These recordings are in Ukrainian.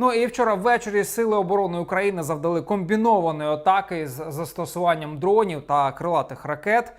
Ну і вчора ввечері сили оборони України завдали комбінованої атаки з застосуванням дронів та крилатих ракет.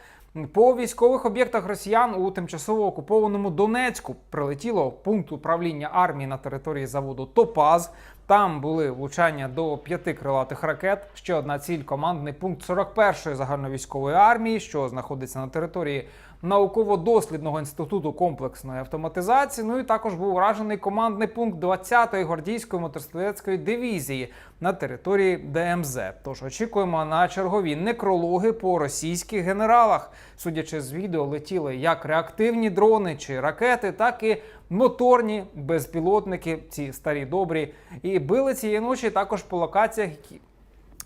По військових об'єктах росіян у тимчасово окупованому Донецьку прилетіло пункт управління армії на території заводу Топаз. Там були влучання до п'яти крилатих ракет. Ще одна ціль командний пункт 41-ї загальновійськової армії, що знаходиться на території науково-дослідного інституту комплексної автоматизації. Ну і також був уражений командний пункт 20-ї гвардійської мотострілецької дивізії на території ДМЗ. Тож очікуємо на чергові некрологи по російських генералах. Судячи з відео, летіли як реактивні дрони чи ракети, так і моторні безпілотники, ці старі добрі. І били цієї ночі також по локаціях,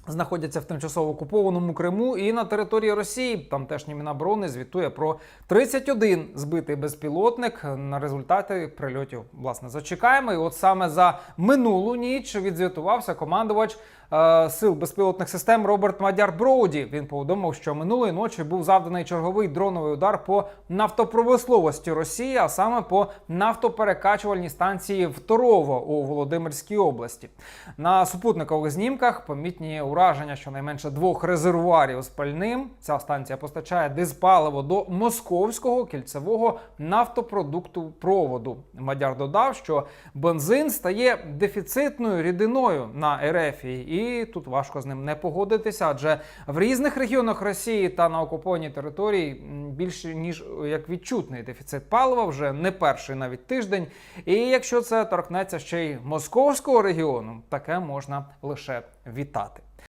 знаходяться в тимчасово окупованому Криму і на території Росії. Тамтешні Міноборони звітує про 31 збитий безпілотник на результати прильотів. Власне, зачекаємо. І от саме за минулу ніч відзвітувався командувач е, сил безпілотних систем Роберт Мадяр Броуді. Він повідомив, що минулої ночі був завданий черговий дроновий удар по нафтопромисловості Росії, а саме по нафтоперекачувальній станції в Торово у Володимирській області. На супутникових знімках помітні ураження щонайменше двох резервуарів з пальним. Ця станція постачає диспаливо до московського кільцевого нафтопродукту проводу. Мадяр додав, що бензин стає дефіцитною рідиною на РФ, і тут важко з ним не погодитися, адже в різних регіонах Росії та на окупованій території більше ніж як відчутний дефіцит палива вже не перший навіть тиждень. І якщо це торкнеться ще й московського регіону, таке можна лише вітати.